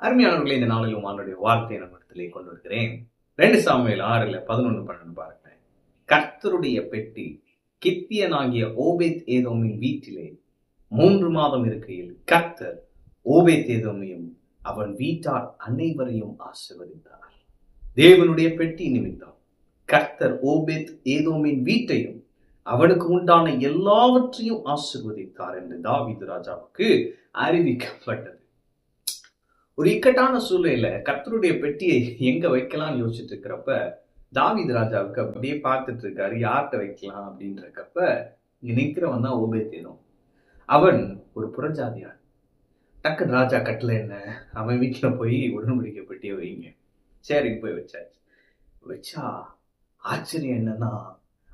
அருமையானவர்களை இந்த நாளிலும் அவனுடைய வார்த்தையை நம்மிடத்திலே கொண்டு வருகிறேன் ரெண்டு சாமியில் ஆறுல பதினொன்று பன்னெண்டு பாருங்க கர்த்தருடைய பெட்டி கித்தியனாகிய ஓபேத் ஏதோமின் வீட்டிலே மூன்று மாதம் இருக்கையில் கர்த்தர் ஓபேத் ஏதோமையும் அவன் வீட்டார் அனைவரையும் ஆசிர்வதித்தார். தேவனுடைய பெட்டி நிமித்தம் கர்த்தர் ஓபேத் ஏதோமின் வீட்டையும் அவனுக்கு உண்டான எல்லாவற்றையும் ஆசிர்வதித்தார் என்று தாவிது ராஜாவுக்கு அறிவிக்கப்பட்டது. ஒரு இக்கட்டான சூழ்நிலையில கர்த்தருடைய பெட்டியை எங்க வைக்கலாம்னு யோசிச்சுட்டு இருக்கிறப்ப தாவித் ராஜாவுக்கு அப்படியே பார்த்துட்டு இருக்காரு யார்கிட்ட வைக்கலாம் அப்படின்றக்கப்ப இங்க நிக்கிறவன் தான் ஓபேத்தேனும் அவன் ஒரு புறஜாதியான் டக்குன்னு ராஜா கட்டல என்ன? அவன் வீட்டில் போய் உடன்படிக்கை பெட்டியை வைங்க. சரி போய் வச்சாச்சு. வச்சா ஆச்சரியம் என்னன்னா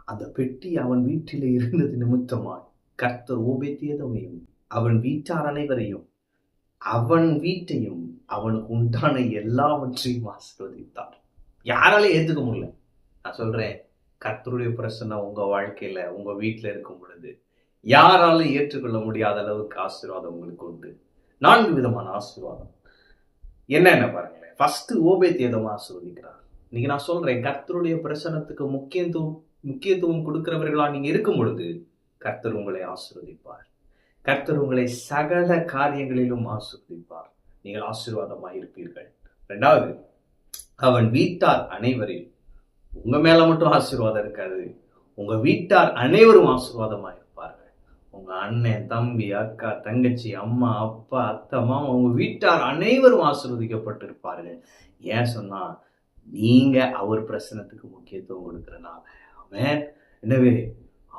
அந்த பெட்டி அவன் வீட்டில் இருந்தது நிமித்தமாய். கர்த்தர் ஓபேத்தியதவையும் அவன் வீட்டார் அனைவரையும் அவன் வீட்டையும் அவனுக்கு உண்டான எல்லாவற்றையும் ஆசீர்வதித்தார். யாராலையும் ஏற்றுக்க முடியல. நான் சொல்கிறேன் கர்த்தருடைய பிரசன்னம் உங்கள் வாழ்க்கையில் உங்கள் வீட்டில் இருக்கும் பொழுது யாராலும் ஏற்றுக்கொள்ள முடியாத அளவுக்கு ஆசீர்வாதம் உங்களுக்கு உண்டு. நான்கு விதமான ஆசீர்வாதம். என்னென்ன பாருங்களேன் ஃபஸ்ட்டு ஓபேத்தியதம் ஆசீர்வதிக்கிறார். இன்னைக்கு நான் சொல்கிறேன் கர்த்தருடைய பிரசனத்துக்கு முக்கியத்துவம் முக்கியத்துவம் கொடுக்குறவர்களாக நீங்கள் இருக்கும் பொழுது கர்த்தர் உங்களை ஆசீர்வதிப்பார். கர்த்தர் உங்களை சகல காரியங்களிலும் ஆசிர்வதிப்பார். நீங்கள் ஆசீர்வாதமாக இருப்பீர்கள். ரெண்டாவது அவன் வீட்டார் அனைவரையும் உங்க மேல மட்டும் ஆசீர்வாதம் இருக்காது. உங்க வீட்டார் அனைவரும் ஆசீர்வாதமா இருப்பார்கள். உங்க அண்ணன் தம்பி அக்கா தங்கச்சி அம்மா அப்பா அத்தை மாமா உங்க வீட்டார் அனைவரும் ஆசீர்வதிக்கப்பட்டிருப்பார்கள். ஏன் சொன்னா நீங்க அவர் பிரசனத்துக்கு முக்கியத்துவம் கொடுக்கறனால. அவன் எனவே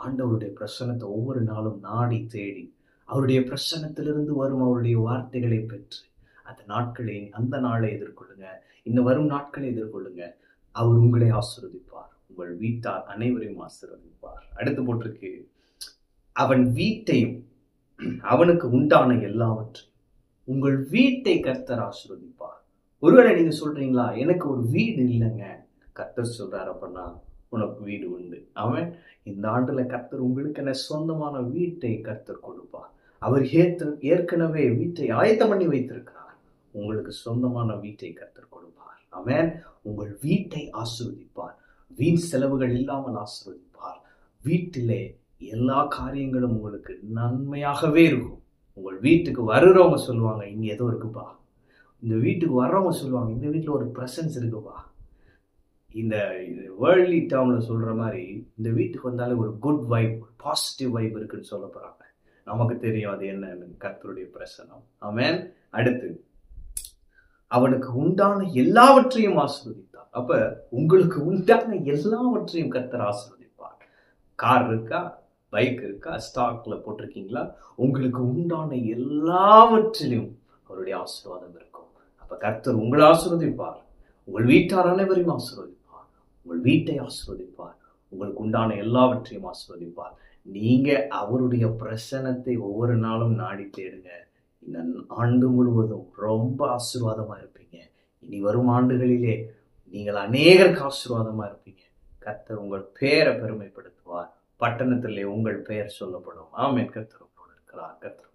ஆண்டவருடைய பிரசனத்தை ஒவ்வொரு நாளும் நாடி தேடி அவருடைய பிரசனத்திலிருந்து வரும் அவருடைய வார்த்தைகளை பெற்று அந்த நாட்களை அந்த நாளை எதிர்கொள்ளுங்க. இன்னும் வரும் நாட்களை எதிர்கொள்ளுங்க. அவர் உங்களை ஆசிர்வதிப்பார். உங்கள் வீட்டார் அனைவரையும் ஆசிர்வதிப்பார். அடுத்து போட்டிருக்கு. அவன் வீட்டையும் அவனுக்கு உண்டான எல்லாவற்றையும் உங்கள் வீட்டை கர்த்தர் ஆசிர்வதிப்பார். ஒருவேளை நீங்க சொல்றீங்களா எனக்கு ஒரு வீடு இல்லைங்க. கர்த்தர் சொல்றாரு அப்படின்னா உனக்கு வீடு உண்டு. அவன் இந்த ஆண்டுல கர்த்தர் உங்களுக்கு என்ன சொந்தமான வீட்டை கர்த்தர் கொடுப்பார். அவர் ஏற்று ஏற்கனவே வீட்டை ஆயத்தம் பண்ணி வைத்திருக்கிறார். உங்களுக்கு சொந்தமான வீட்டை கர்த்தர் கொடுப்பார். அவன் உங்கள் வீட்டை ஆசிர்வதிப்பார். வீண் செலவுகள் இல்லாமல் ஆசிர்வதிப்பார். வீட்டிலே எல்லா காரியங்களும் உங்களுக்கு நன்மையாகவே இருக்கும். உங்கள் வீட்டுக்கு வருகிறவங்க சொல்லுவாங்க இங்கே ஏதோ இருக்குப்பா. இந்த வீட்டுக்கு வர்றவங்க சொல்லுவாங்க இந்த வீட்டில் ஒரு ப்ரெசன்ஸ் இருக்குப்பா. இந்த வேர்ல்ட்லி டேர்மில் சொல்கிற மாதிரி இந்த வீட்டுக்கு வந்தாலே ஒரு குட் வைப் பாசிட்டிவ் வைப் இருக்குன்னு சொல்ல போகிறாங்க நமக்கு தெரியும் அது என்னன்னு கர்த்தருடைய பிரசனம். அவன் அடுத்து அவனுக்கு உண்டான எல்லாவற்றையும் ஆசிர்வதித்தார். அப்ப உங்களுக்கு உண்டான எல்லாவற்றையும் கர்த்தர் ஆசிர்வதிப்பார். கார் இருக்கா? பைக் இருக்கா? ஸ்டாக்ல போட்டிருக்கீங்களா? உங்களுக்கு உண்டான எல்லாவற்றிலும் அவருடைய ஆசீர்வாதம் இருக்கும். அப்ப கர்த்தர் உங்களை ஆசிர்வதிப்பார். உங்கள் வீட்டார் அனைவரையும் ஆசீர்வதிப்பார். உங்கள் வீட்டை ஆசிர்வதிப்பார். உங்களுக்கு உண்டான எல்லாவற்றையும் ஆசிர்வதிப்பார். நீங்கள் அவருடைய பிரசனத்தை ஒவ்வொரு நாளும் நாடி தேடுங்க. இந்த ஆண்டு முழுவதும் ரொம்ப ஆசீர்வாதமாக இருப்பீங்க. இனி வரும் ஆண்டுகளிலே நீங்கள் அநேகருக்கு ஆசீர்வாதமாக இருப்பீங்க. கர்த்தர் உங்கள் பெயரை பெருமைப்படுத்துவார். பட்டணத்திலே உங்கள் பெயர் சொல்லப்படும். ஆமென். கர்த்தர் உங்களோடு இருக்கிறார். கர்த்தர்